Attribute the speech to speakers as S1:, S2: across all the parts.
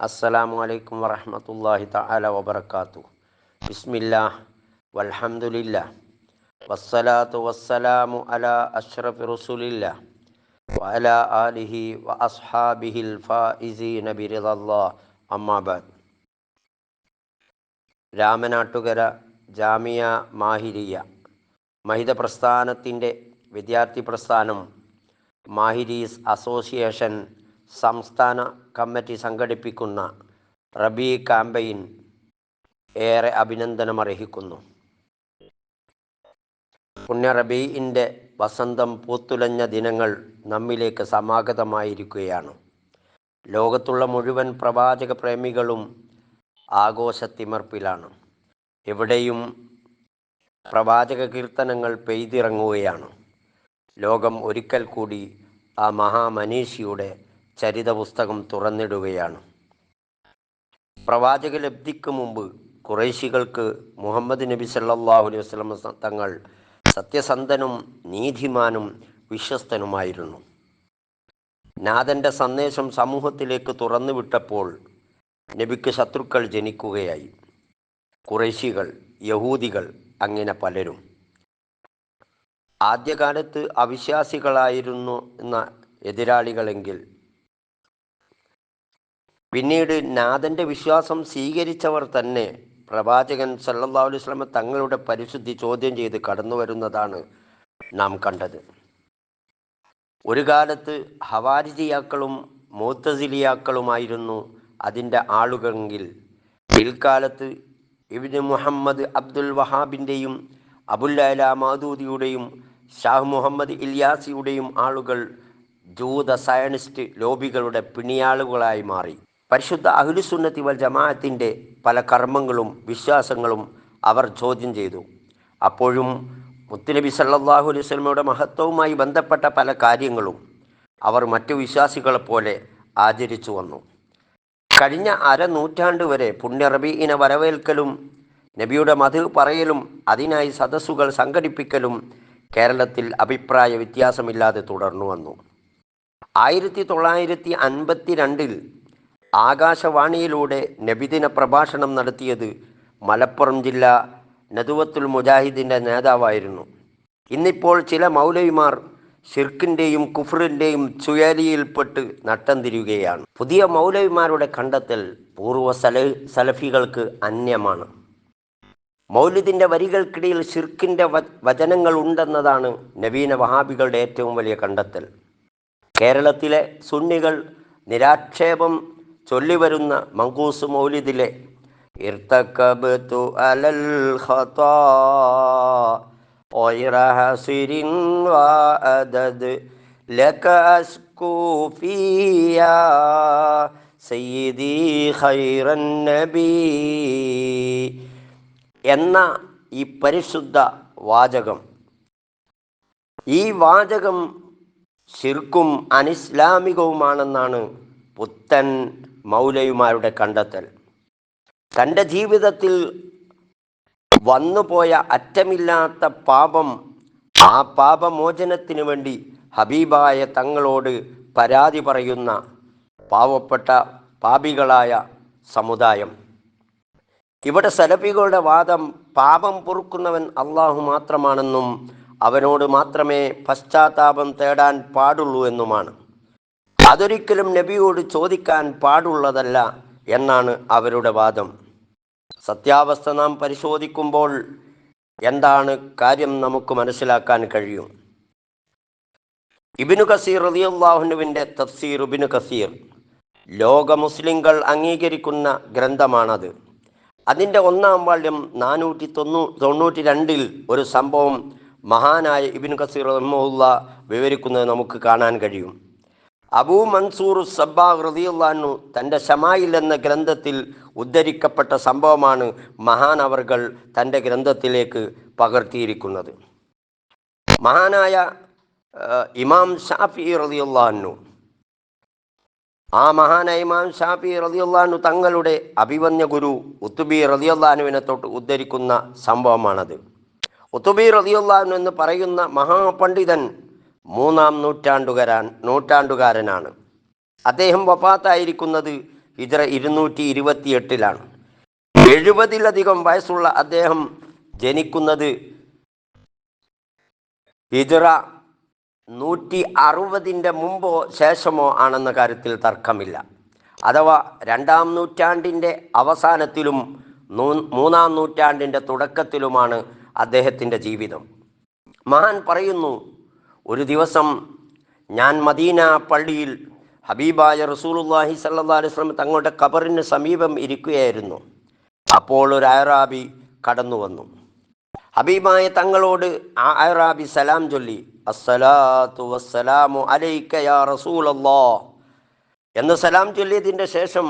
S1: അസ്സലാമു അലൈക്കും വറഹ്മത്തുള്ളാഹി തആല വബറകാതു ബിസ്മില്ലാ വൽഹംദുലില്ലാ വസ്സലാത്തു വസ്സലാമു അലാ അഷ്റഫി റസൂലില്ലാ വഅല ആലിഹി വ അസ്ഹാബിഹിൽ ഫായിസീന ബിറിദല്ലാഹ് അമ്മാ ബഅദ് രാമനാട്ടുകര ജാമിയ മാഹിരിയ. മഹിത പ്രസ്ഥാനത്തിന്റെ വിദ്യാർത്ഥി പ്രസ്ഥാനം മാഹിരീസ് അസോസിയേഷൻ സംസ്ഥാന കമ്മിറ്റി സംഘടിപ്പിക്കുന്ന റബി ക്യാമ്പയിൻ ഏറെ അഭിനന്ദനമർഹിക്കുന്നു. പുണ്യ റബീഇന്റെ വസന്തം പൂത്തുലഞ്ഞ ദിനങ്ങൾ നമ്മിലേക്ക് സമാഗതമായിരിക്കുകയാണ്. ലോകത്തുള്ള മുഴുവൻ പ്രവാചക പ്രേമികളും ആഘോഷത്തിമർപ്പിലാണ്. എവിടെയും പ്രവാചക കീർത്തനങ്ങൾ പെയ്തിറങ്ങുകയാണ്. ലോകം ഒരിക്കൽ കൂടി ആ മഹാമനീഷിയുടെ ചരിത പുസ്തകം തുറന്നിടുകയാണ്. പ്രവാചക ലബ്ധിക്ക് മുമ്പ് കുറേശികൾക്ക് മുഹമ്മദ് നബി സല്ലാഹു അലൈഹി വസല്ലം തങ്ങൾ സത്യസന്ധനും നീതിമാനും വിശ്വസ്തനുമായിരുന്നു. നാഥന്റെ സന്ദേശം സമൂഹത്തിലേക്ക് തുറന്നു വിട്ടപ്പോൾ നബിക്ക് ശത്രുക്കൾ ജനിക്കുകയായി. കുറേശികൾ യഹൂദികൾ അങ്ങനെ പലരും. ആദ്യകാലത്ത് അവിശ്വാസികളായിരുന്നു എന്ന എതിരാളികളെങ്കിൽ പിന്നീട് നാഥന്റെ വിശ്വാസം സ്വീകരിച്ചവർ തന്നെ പ്രവാചകൻ സല്ലല്ലാഹു അലൈഹി വസല്ലം തങ്ങളുടെ പരിശുദ്ധി ചോദ്യം ചെയ്ത് കടന്നു വരുന്നതാണ് നാം കണ്ടത്. ഒരു കാലത്ത് ഹവാരിജിയാക്കളും മൂത്തസിലിയാക്കളുമായിരുന്നു അതിന്റെ ആളുകളെങ്കിൽ പിൽക്കാലത്ത് ഇബിന് മുഹമ്മദ് അബ്ദുൽ വഹാബിന്റെയും അബുല്ലല മാദൂദിയുടെയും ഷാഹ് മുഹമ്മദ് ഇല്യാസിയുടെയും ആളുകൾ ജൂത സയനിസ്റ്റ് ലോബികളുടെ പിണിയാളുകളായി മാറി. പരിശുദ്ധ അഹ്ലുസുന്നത്തി വൽ ജമാഅത്തിന്റെ പല കർമ്മങ്ങളും വിശ്വാസങ്ങളും അവർ ചോദ്യം ചെയ്തു. അപ്പോഴും മുത്തുനബി സല്ലാഹു അലൈഹി സ്വലമയുടെ മഹത്വവുമായി ബന്ധപ്പെട്ട പല കാര്യങ്ങളും അവർ മറ്റു വിശ്വാസികളെപ്പോലെ ആചരിച്ചു വന്നു. കഴിഞ്ഞ അരനൂറ്റാണ്ട് വരെ പുണ്യറബീനെ വരവേൽക്കലും നബിയുടെ മധു പറയലും അതിനായി സദസ്സുകൾ സംഘടിപ്പിക്കലും കേരളത്തിൽ അഭിപ്രായ വ്യത്യാസമില്ലാതെ തുടർന്നു വന്നു. ആയിരത്തി തൊള്ളായിരത്തി അൻപത്തി രണ്ടിൽ ആകാശവാണിയിലൂടെ നബിദിന പ്രഭാഷണം നടത്തിയത് മലപ്പുറം ജില്ല നദുവത്തുൽ മുജാഹിദിന്റെ നേതാവായിരുന്നു. ഇന്നിപ്പോൾ ചില മൗലവിമാർ ഷിർക്കിന്റെയും കുഫറിന്റെയും ചുയലിയിൽപ്പെട്ട് നട്ടം തിരിയുകയാണ് പുതിയ മൗലവിമാരുടെ കണ്ടെത്തൽ പൂർവ സല സലഫികൾക്ക് അന്യമാണ്. മൗലിദിന്റെ വരികൾക്കിടയിൽ ഷിർക്കിന്റെ വചനങ്ങൾ ഉണ്ടെന്നതാണ് നവീന വഹാബികളുടെ ഏറ്റവും വലിയ കണ്ടെത്തൽ. കേരളത്തിലെ സുന്നികൾ നിരാക്ഷേപം ചൊല്ലിവരുന്ന മങ്കൂസ് മൗലിദിലെ ഇർത്തക്കബത്തു അലൽ ഖതാ غير حصر وعدد لك أشكو فيها سيدي خير النبي എന്ന ഈ പരിശുദ്ധ വാചകം ഈ വാചകം ശിർക്കും അനിസ്ലാമികവുമാണെന്നാണ് പുത്തൻ മൗലയുമാരുടെ കണ്ടെത്തൽ. തന്റെ ജീവിതത്തിൽ വന്നുപോയ അറ്റമില്ലാത്ത പാപം ആ പാപമോചനത്തിനു വേണ്ടി ഹബീബായ തങ്ങളോട് പരാതി പറയുന്ന പാവപ്പെട്ട പാപികളായ സമുദായം. ഇവിടെ സലഫികളുടെ വാദം പാപം പൊറുക്കുന്നവൻ അള്ളാഹു മാത്രമാണെന്നും അവനോട് മാത്രമേ പശ്ചാത്താപം തേടാൻ പാടുള്ളൂ എന്നുമാണ്. അതൊരിക്കലും നബിയോട് ചോദിക്കാൻ പാടുള്ളതല്ല എന്നാണ് അവരുടെ വാദം. സത്യാവസ്ഥ നാം പരിശോധിക്കുമ്പോൾ എന്താണ് കാര്യം നമുക്ക് മനസ്സിലാക്കാൻ കഴിയും. ഇബിനു കസീർ റലിയുല്ലാഹുനുവിന്റെ തഫ്സീർ ഇബിനു കസീർ ലോക മുസ്ലിങ്ങൾ അംഗീകരിക്കുന്ന ഗ്രന്ഥമാണത്. അതിന്റെ ഒന്നാം വാള്യം നാനൂറ്റി തൊണ്ണൂ തൊണ്ണൂറ്റി രണ്ടിൽ ഒരു സംഭവം മഹാനായ ഇബിൻ കസീർ റഹ്മുല്ല വിവരിക്കുന്നത് നമുക്ക് കാണാൻ കഴിയും. അബൂ മൻസൂർ സബ്ബാ ഹൃദിയുള്ളാനു തന്റെ ഷമായിൽ എന്ന ഗ്രന്ഥത്തിൽ ഉദ്ധരിക്കപ്പെട്ട സംഭവമാണ് മഹാൻ അവർകൾ തന്റെ ഗ്രന്ഥത്തിലേക്ക് പകർത്തിയിരിക്കുന്നത്. മഹാനായ ഇമാം ഷാഫി റതിയുള്ളാനു ആ മഹാനായ ഇമാം ഷാഫി റതിയുള്ളാനു തങ്ങളുടെ അഭിവന്യ ഗുരു ഉത്തുബി റതിയുള്ളാനുവിനെ തൊട്ട് ഉദ്ധരിക്കുന്ന സംഭവമാണത്. ഉത്തുബി റതിയുള്ളാനു എന്ന് പറയുന്ന മഹാപണ്ഡിതൻ മൂന്നാം നൂറ്റാണ്ടുകാരൻ നൂറ്റാണ്ടുകാരനാണ്. അദ്ദേഹം വഫാത്തായിരിക്കുന്നത് ഹിജറ ഇരുന്നൂറ്റി ഇരുപത്തിയെട്ടിലാണ് എഴുപതിലധികം വയസ്സുള്ള അദ്ദേഹം ജനിക്കുന്നത് ഹിജറ നൂറ്റി അറുപതിന്റെ മുമ്പോ ശേഷമോ ആണെന്ന കാര്യത്തിൽ തർക്കമില്ല. അഥവാ രണ്ടാം നൂറ്റാണ്ടിന്റെ അവസാനത്തിലും മൂന്നാം നൂറ്റാണ്ടിന്റെ തുടക്കത്തിലുമാണ് അദ്ദേഹത്തിന്റെ ജീവിതം. മഹാൻ പറയുന്നു ഒരു ദിവസം ഞാൻ മദീന പള്ളിയിൽ ഹബീബായ റസൂലുള്ളാഹി സല്ലല്ലാഹു അലൈഹി വസല്ലം തങ്ങളുടെ ഖബറിന് സമീപം ഇരിക്കുകയായിരുന്നു. അപ്പോൾ ഒരു അയറാബി കടന്നു വന്നു. ഹബീബായ തങ്ങളോട് ആ അയറാബി സലാം ചൊല്ലി അസ്സലാത്തു വസ്സലാമു യാ എന്ന് സലാം ചൊല്ലിയതിന്റെ ശേഷം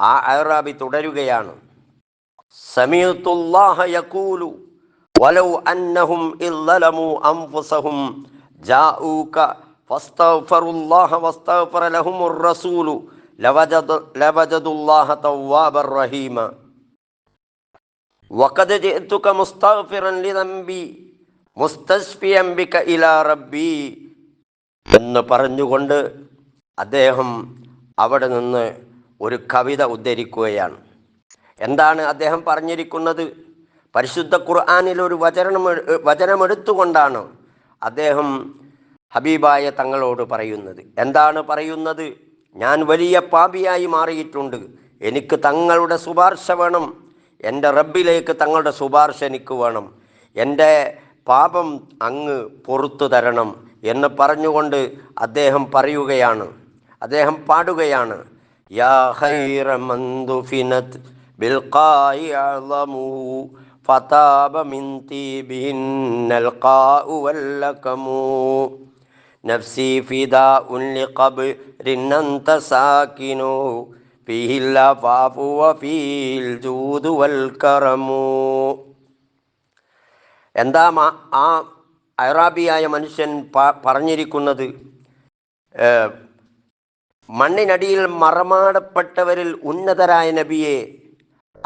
S1: ആ അയറാബി തുടരുകയാണ്. സമീത്തുല്ലാഹ യഖൂലു വലൗ അന്നഹും ഇല്ലലമു അൻഫുസഹും ജാഊക വസ്തഗ്ഫറ റഹീമ. വഖദ് മുസ്തഗ്ഫിറൻ ബിക ഇലാ റബ്ബി. എന്ന് പറഞ്ഞുകൊണ്ട് അദ്ദേഹം അവിടെ നിന്ന് ഒരു കവിത ഉദ്ധരിക്കുകയാണ്. എന്താണ് അദ്ദേഹം പറഞ്ഞിരിക്കുന്നത്? പരിശുദ്ധ ഖുർആാനിൽ ഒരു വചനം വചനമെടുത്തുകൊണ്ടാണ് അദ്ദേഹം ഹബീബായ തങ്ങളോട് പറയുന്നത്. എന്താണ് പറയുന്നത്? ഞാൻ വലിയ പാപിയായി മാറിയിട്ടുണ്ട്. എനിക്ക് തങ്ങളുടെ ശുപാർശ വേണം. എന്റെ റബ്ബിലേക്ക് തങ്ങളുടെ ശുപാർശ എനിക്ക് വേണം. എന്റെ പാപം അങ്ങ് പൊറത്തു തരണം എന്ന് പറഞ്ഞുകൊണ്ട് അദ്ദേഹം പറയുകയാണ്. അദ്ദേഹം പാടുകയാണ്. യാ ഖൈറ മന്ദുഫിനത് ദുഫിനത് ബിൽഖായി അളമുഹു ഫതാബ من طيبهن القاء واللكم نفسي فداء لقبر അൻത ساكن فيه اللفاف وفيه الجود والكرم എന്താ ആ അറാബിയായ മനുഷ്യൻ പറഞ്ഞിരിക്കുന്നത് മണ്ണിനടിയിൽ മറമാടപ്പെട്ടവരിൽ ഉന്നതരായ നബിയെ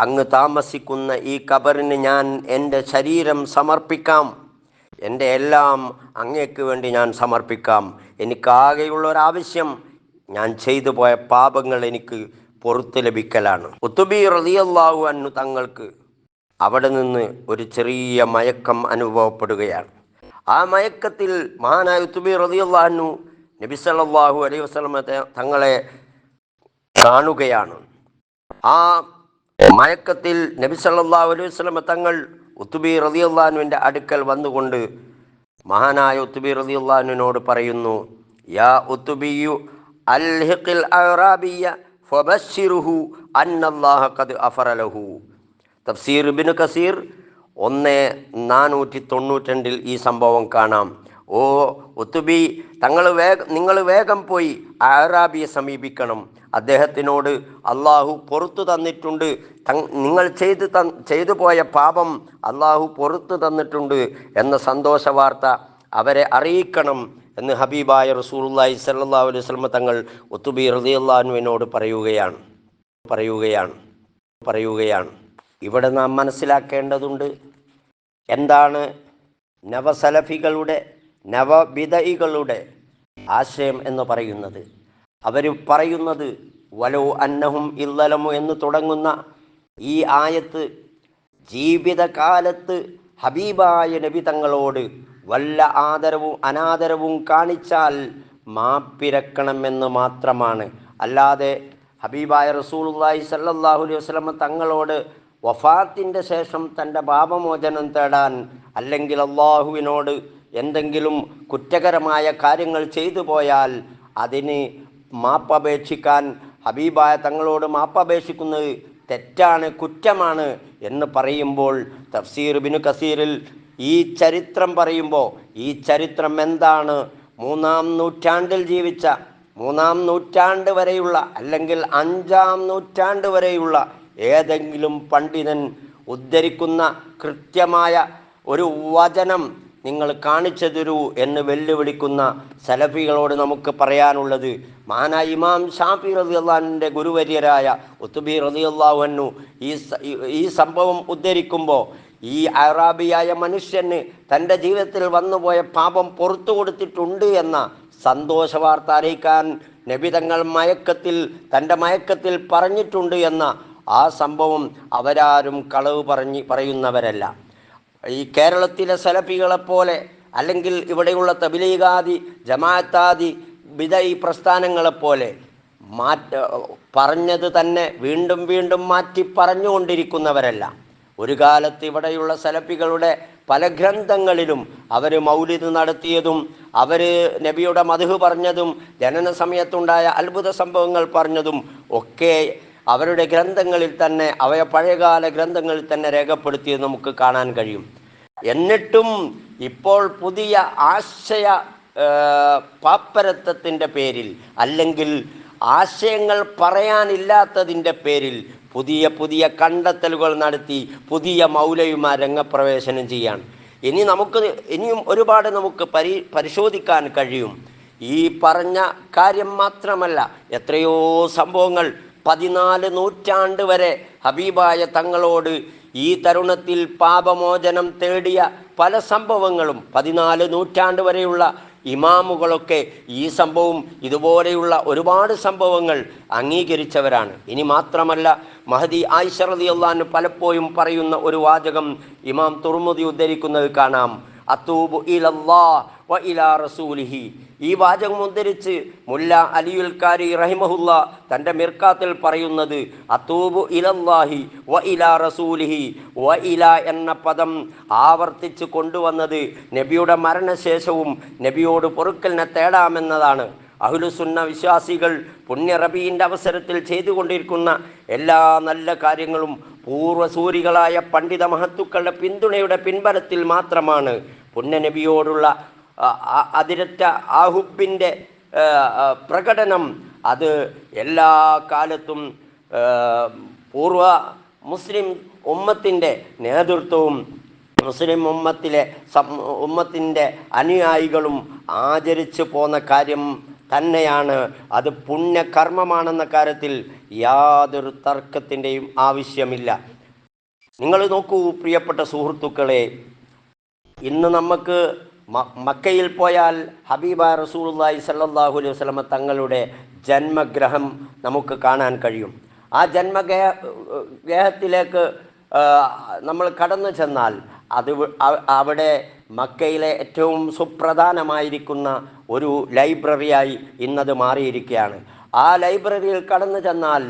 S1: അങ്ങ് താമസിക്കുന്ന ഈ കബറിന് ഞാൻ എന്റെ ശരീരം സമർപ്പിക്കാം. എന്റെ എല്ലാം അങ്ങേക്ക് വേണ്ടി ഞാൻ സമർപ്പിക്കാം. എനിക്കാകെയുള്ള ഒരാവശ്യം ഞാൻ ചെയ്തു പോയ പാപങ്ങൾ എനിക്ക് പുറത്തു ലഭിക്കലാണ്. ഉത്തുബി റളിയല്ലാഹു അന്നു തങ്ങൾക്ക് അവിടെ നിന്ന് ഒരു ചെറിയ മയക്കം അനുഭവപ്പെടുകയാണ്. ആ മയക്കത്തിൽ മഹാനായ ഉത്തുബി റളിയല്ലാഹു നബി സല്ലല്ലാഹു അലൈഹി തങ്ങളെ കാണുകയാണ്. ആ മയക്കത്തിൽ നബി സല്ലല്ലാഹു അലൈഹി വസല്ലമ തങ്ങൾ ഉത്തുബി റളിയല്ലാഹുവിന്റെ അടുക്കൽ വന്നുകൊണ്ട് മഹാനായ ഉത്തുബി റതിയുല്ലാനുവിനോട് പറയുന്നു യാ ഉത്തുബിയു അൽഹിഖിൽ അറാബിയ ഫബശ്ശിറുഹു അന്നല്ലാഹ ഖദ് അഫറ ലഹു തഫ്സീർ ഇബ്നു കസീർ ഒന്ന് നാനൂറ്റി തൊണ്ണൂറ്റി രണ്ടിൽ ഈ സംഭവം കാണാം. ഓ ഒത്തുബി തങ്ങൾ വേഗം നിങ്ങൾ വേഗം പോയി അറാബിയെ സമീപിക്കണം. അദ്ദേഹത്തിനോട് അള്ളാഹു പുറത്തു തന്നിട്ടുണ്ട്. നിങ്ങൾ ചെയ്ത് ത ചെയ്തു പോയ പാപം അള്ളാഹു പുറത്തു തന്നിട്ടുണ്ട് എന്ന സന്തോഷ വാർത്ത അവരെ അറിയിക്കണം എന്ന് ഹബീബായ റസൂലുള്ളാഹി സല്ലാ അലൈഹി വസല്ലം തങ്ങൾ ഒത്തുബി റളിയല്ലാഹുവിനോട് പറയുകയാണ്. പറയുകയാണ്. പറയുകയാണ്. ഇവിടെ നാം മനസ്സിലാക്കേണ്ടതുണ്ട്. എന്താണ് നവസലഫികളുടെ നവബിദയികളുടെ ആശയം എന്ന് പറയുന്നത്. അവർ പറയുന്നത് വലോ അന്നഹും ഇല്ലലമു എന്ന് തുടങ്ങുന്ന ഈ ആയത്ത് ജീവിതകാലത്ത് ഹബീബായ നബി തങ്ങളോട് വല്ല ആദരവും അനാദരവും കാണിച്ചാൽ മാപ്പിരക്കണമെന്ന് മാത്രമാണ്. അല്ലാതെ ഹബീബായ റസൂലുള്ളാഹി സല്ലാഹു അലൈഹി വസല്ലം തങ്ങളോട് വഫാത്തിന്റെ ശേഷം തന്റെ പാപമോചനം തേടാൻ അല്ലെങ്കിൽ അള്ളാഹുവിനോട് എന്തെങ്കിലും കുറ്റകരമായ കാര്യങ്ങൾ ചെയ്തു പോയാൽ അതിന് മാപ്പപേക്ഷിക്കാൻ ഹബീബായ തങ്ങളോട് മാപ്പപേക്ഷിക്കുന്നത് തെറ്റാണ് കുറ്റമാണ് എന്ന് പറയുമ്പോൾ തഫ്സീർ ബിനു കസീറിൽ ഈ ചരിത്രം പറയുമ്പോൾ ഈ ചരിത്രം എന്താണ്? മൂന്നാം നൂറ്റാണ്ടിൽ ജീവിച്ച മൂന്നാം നൂറ്റാണ്ട് വരെയുള്ള അല്ലെങ്കിൽ അഞ്ചാം നൂറ്റാണ്ട് വരെയുള്ള ഏതെങ്കിലും പണ്ഡിതൻ ഉദ്ധരിക്കുന്ന കൃത്യമായ ഒരു വചനം നിങ്ങൾ കാണിച്ചു തരൂ എന്ന് വെല്ലുവിളിക്കുന്ന സലഫികളോട് നമുക്ക് പറയാനുള്ളത്. മാന ഇമാം ഷാഫി റളിയല്ലാഹുവിന്റെ ഗുരുവര്യരായ ഉത്തുബി റതി സ- ഈ- ഈ സംഭവം ഉദ്ധരിക്കുമ്പോൾ ഈ അറാബിയായ മനുഷ്യന് തന്റെ ജീവിതത്തിൽ വന്നുപോയ പാപം പുറത്തു കൊടുത്തിട്ടുണ്ട് എന്ന സന്തോഷ വാർത്ത അറിയിക്കാൻ നബിതങ്ങൾ മയക്കത്തിൽ തന്റെ മയക്കത്തിൽ പറഞ്ഞിട്ടുണ്ട് എന്ന ആ സംഭവം അവരാരും കളവ് പറഞ്ഞ് പറയുന്നവരല്ല. ഈ കേരളത്തിലെ സലഫികളെപ്പോലെ അല്ലെങ്കിൽ ഇവിടെയുള്ള തബിലീഗാദി ജമാഅത്താദി ബിദൈ പ്രസ്ഥാനങ്ങളെപ്പോലെ മാറ്റ പറഞ്ഞത് തന്നെ വീണ്ടും വീണ്ടും മാറ്റി പറഞ്ഞുകൊണ്ടിരിക്കുന്നവരല്ല. ഒരു കാലത്ത് ഇവിടെയുള്ള സലഫികളുടെ പല ഗ്രന്ഥങ്ങളിലും അവർ മൗലിദ് നടത്തിയതും അവർ നബിയുടെ മധു പറഞ്ഞതും ജനന സമയത്തുണ്ടായ അത്ഭുത സംഭവങ്ങൾ പറഞ്ഞതും ഒക്കെ അവരുടെ ഗ്രന്ഥങ്ങളിൽ തന്നെ അവയ പഴയകാല ഗ്രന്ഥങ്ങളിൽ തന്നെ രേഖപ്പെടുത്തിയത് നമുക്ക് കാണാൻ കഴിയും. എന്നിട്ടും ഇപ്പോൾ പുതിയ ആശയ പാപ്പരത്വത്തിന്റെ പേരിൽ അല്ലെങ്കിൽ ആശയങ്ങൾ പറയാനില്ലാത്തതിന്റെ പേരിൽ പുതിയ പുതിയ കണ്ടെത്തലുകൾ നടത്തി പുതിയ മൗലയുമാർ രംഗപ്രവേശനം ചെയ്യാണ് ഇനി നമുക്ക് ഇനിയും ഒരുപാട് നമുക്ക് പരി പരിശോധിക്കാൻ കഴിയും. ഈ പറഞ്ഞ കാര്യം മാത്രമല്ല എത്രയോ സംഭവങ്ങൾ പതിനാല് നൂറ്റാണ്ട് വരെ ഹബീബായ തങ്ങളോട് ഈ തരുണത്തിൽ പാപമോചനം തേടിയ പല സംഭവങ്ങളും പതിനാല് നൂറ്റാണ്ട് വരെയുള്ള ഇമാമുകളൊക്കെ ഈ സംഭവം ഇതുപോലെയുള്ള ഒരുപാട് സംഭവങ്ങൾ അംഗീകരിച്ചവരാണ്. ഇനി മാത്രമല്ല മഹദി ആയിഷറതി അള്ളഹാന് പലപ്പോഴും പറയുന്ന ഒരു വാചകം ഇമാം തുർമുദി ഉദ്ധരിക്കുന്നത് കാണാം. അത്തൂബു ഇലല്ലാ വ ഇലാ റസൂലിഹി. ഈ വാചകം ഉദ്ധരിച്ച് മുല്ല അലിയുൽ കാരി റഹിമഹുല്ല തന്റെ മിർക്കാത്തിൽ പറയുന്നത് അത്തൂബു ഇലല്ലാഹി വ ഇലാ റസൂലിഹി. വ ഇല എന്ന പദം ആവർത്തിച്ച് കൊണ്ടുവന്നത് നബിയുടെ മരണശേഷവും നബിയോട് പൊറുക്കലിനെ തേടാമെന്നതാണ്. അഹുലുസുന്ന വിശ്വാസികൾ പുണ്യ റബീന്റെ അവസരത്തിൽ ചെയ്തുകൊണ്ടിരിക്കുന്ന എല്ലാ നല്ല കാര്യങ്ങളും പൂർവസൂരികളായ പണ്ഡിത മഹത്തുക്കളുടെ പിന്തുണയുടെ പിൻബലത്തിൽ മാത്രമാണ്. പുണ്യനബിയോടുള്ള അതിരറ്റ ആഹുബിന്റെ പ്രകടനം അത് എല്ലാ കാലത്തും പൂർവ മുസ്ലിം ഉമ്മത്തിന്റെ നേതൃത്വവും മുസ്ലിം ഉമ്മത്തിലെ ഉമ്മത്തിന്റെ അനുയായികളും ആചരിച്ചു പോന്ന കാര്യം തന്നെയാണ്. അത് പുണ്യകർമ്മമാണെന്ന കാര്യത്തിൽ യാതൊരു തർക്കത്തിന്റെയും ആവശ്യമില്ല. നിങ്ങൾ നോക്കൂ പ്രിയപ്പെട്ട സുഹൃത്തുക്കളെ ഇന്ന് നമുക്ക് മക്കയിൽ പോയാൽ ഹബീബ റസൂലുള്ളാഹി സല്ലാഹു അലൈഹി വസ്ലമ തങ്ങളുടെ ജന്മഗ്രഹം നമുക്ക് കാണാൻ കഴിയും. ആ ജന്മഗ്രഹ ഗ്രഹത്തിലേക്ക് നമ്മൾ കടന്നു ചെന്നാൽ അത് അവിടെ മക്കയിലെ ഏറ്റവും സുപ്രധാനമായിരിക്കുന്ന ഒരു ലൈബ്രറിയായി ഇന്നത് മാറിയിരിക്കുകയാണ്. ആ ലൈബ്രറിയിൽ കടന്നു ചെന്നാൽ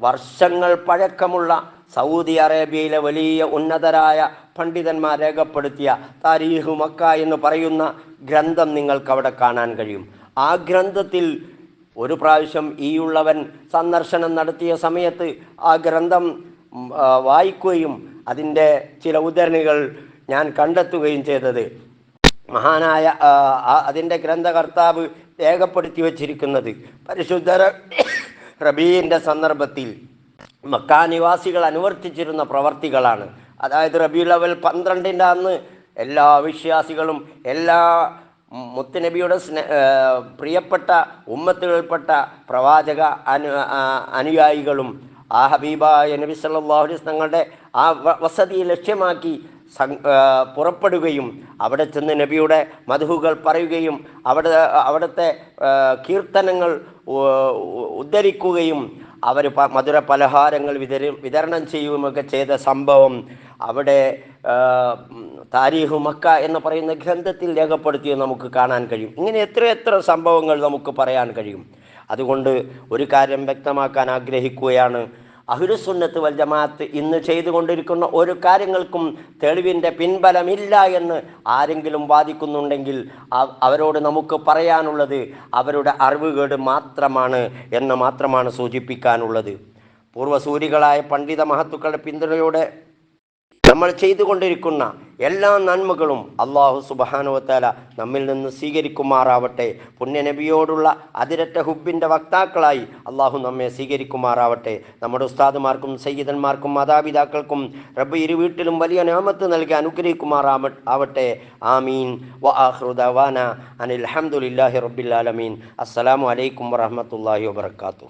S1: വർഷങ്ങൾ പഴക്കമുള്ള സൗദി അറേബ്യയിലെ വലിയ ഉന്നതരായ പണ്ഡിതന്മാർ രേഖപ്പെടുത്തിയ താരീഹു മക്ക എന്ന് പറയുന്ന ഗ്രന്ഥം നിങ്ങൾക്ക് അവിടെ കാണാൻ കഴിയും. ആ ഗ്രന്ഥത്തിൽ ഒരു പ്രാവശ്യം ഈയുള്ളവൻ സന്ദർശനം നടത്തിയ സമയത്ത് ആ ഗ്രന്ഥം വായിക്കുകയും അതിന്റെ ചില ഉദ്ധരണികൾ ഞാൻ കണ്ടെത്തുകയും ചെയ്തത്. മഹാനായ അതിന്റെ ഗ്രന്ഥകർത്താവ് രേഖപ്പെടുത്തി വച്ചിരിക്കുന്നത് പരിശുദ്ധ റബീന്റെ സന്ദർഭത്തിൽ മക്കാനിവാസികൾ അനുവർത്തിച്ചിരുന്ന പ്രവർത്തികളാണ്. അതായത് റബി അവൽ പന്ത്രണ്ടിന്റെ അന്ന് എല്ലാ വിശ്വാസികളും എല്ലാ മുത്തുനബിയുടെ സ്നേ പ്രിയപ്പെട്ട ഉമ്മത്തുകൾപ്പെട്ട പ്രവാചക അനു അനുയായികളും ആ ഹബീബായ നബി സല്ലാഹു അലൈസ് തങ്ങളുടെ ആ വസതി ലക്ഷ്യമാക്കി പുറപ്പെടുകയും അവിടെ ചെന്ന് നബിയുടെ മധുഹുകൾ പറയുകയും അവിടെ അവിടുത്തെ കീർത്തനങ്ങൾ ഉദ്ധരിക്കുകയും അവർ മധുര പലഹാരങ്ങൾ വിതരും വിതരണം ചെയ്യുകയുമൊക്കെ ചെയ്ത സംഭവം അവിടെ താരീഹു മക്ക എന്ന് പറയുന്ന ഗ്രന്ഥത്തിൽ രേഖപ്പെടുത്തിയത് നമുക്ക് കാണാൻ കഴിയും. ഇങ്ങനെ എത്ര എത്ര സംഭവങ്ങൾ നമുക്ക് പറയാൻ കഴിയും. അതുകൊണ്ട് ഒരു കാര്യം വ്യക്തമാക്കാൻ ആഗ്രഹിക്കുകയാണ്. അഹുരുസുന്നത്ത് വൽ ജമാഅത്ത് ഇന്ന് ചെയ്തുകൊണ്ടിരിക്കുന്ന ഒരു കാര്യങ്ങൾക്കും തെളിവിന്റെ പിൻബലമില്ല എന്ന് ആരെങ്കിലും വാദിക്കുന്നുണ്ടെങ്കിൽ അവരോട് നമുക്ക് പറയാനുള്ളത് അവരുടെ അറിവുകേട് മാത്രമാണ് എന്ന് മാത്രമാണ് സൂചിപ്പിക്കാനുള്ളത്. പൂർവസൂരികളായ പണ്ഡിത മഹത്തുക്കളുടെ പിന്തുണയോടെ നമ്മൾ ചെയ്തുകൊണ്ടിരിക്കുന്ന എല്ലാ നന്മകളും അള്ളാഹു സുബാനുവത്താല നമ്മിൽ നിന്ന് സ്വീകരിക്കുമാറാവട്ടെ. പുണ്യനബിയോടുള്ള അതിരറ്റ ഹുബിന്റെ വക്താക്കളായി അള്ളാഹു നമ്മെ സ്വീകരിക്കുമാറാവട്ടെ. നമ്മുടെ ഉസ്താദുമാർക്കും സയ്യിദന്മാർക്കും മാതാപിതാക്കൾക്കും റബ്ബ് ഇരു വീട്ടിലും വലിയ നാമത്ത് നൽകി അനുഗ്രഹിക്കുമാറാവ ആവട്ടെ ആമീൻ. വ ആഹ്റുദാന അനിൽ അഹമ്മദില്ലാഹി റബ്ബിൽ ആലമീൻ. അസ്സലാമു അലൈക്കും വറഹമത്തല്ലാഹി വാത്തു